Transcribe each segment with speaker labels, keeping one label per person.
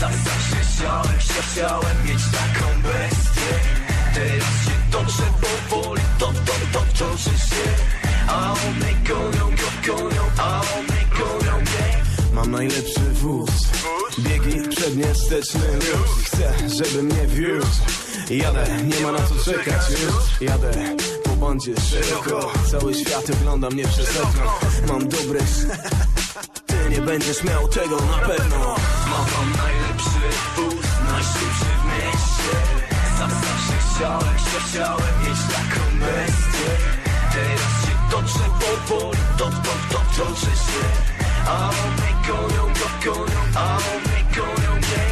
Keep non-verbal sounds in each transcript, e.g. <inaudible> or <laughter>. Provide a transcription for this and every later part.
Speaker 1: Sam zawsze chciałem, się chciałem mieć taką bestię Teraz się toczę powoli, to, to, to, toczę się A one gonią, go gonią, a one gonią mnie
Speaker 2: Mam najlepszy wóz. Biegi przednie, steczny luz Chcę, żeby mnie wiózł. Jadę, nie ma na co czekać już. Jadę po bandzie szeroko. Cały świat ogląda mnie przez okno. Mam dobre <laughs> nie będziesz miał tego na pewno.
Speaker 1: Mam najlepszy wóz Najszybszy w mieście. Sam zawsze chciałem, chciałem mieć taką bestię. Teraz się toczę powoli, to, to, to, toczę się. A one gonią, go gonią, a one gonią mnie.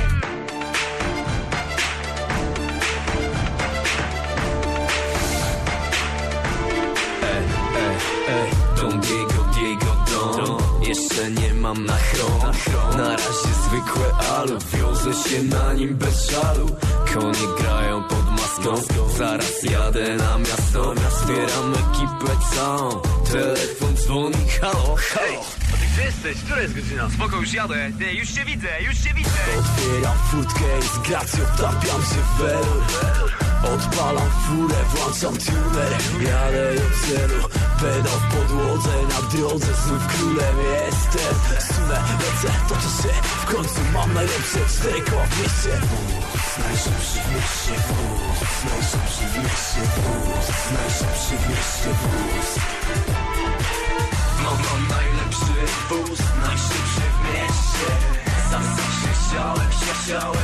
Speaker 1: Don Diego, Diego Don Jeszcze nie mam na chron Na razie zwykłe alu Wiozę się na nim bez żalu Konie grają pod maską Zaraz jadę na miasto Zbieram ekipę całą Telefon dzwoni, halo, halo A ty gdzie jesteś? Która jest godzina? Spoko, już jadę. Nie, już cię widzę, już cię widzę. Otwieram furtkę i z gracją tapiam się w welur Odpalam furę, włączam tuner Jadę do celu, pedał w podłodze Na drodze znów królem jestem. Sunę, lecę, toczę się W końcu mam najlepsze cztery koła w mieście. Wóz, najszybszy w mieście wóz Najszybszy w mieście wóz Najszybszy w mieście wóz Mam, mam najlepszy wóz Najszybszy w mieście. Sam zawsze chciałem, chciałem mieć taką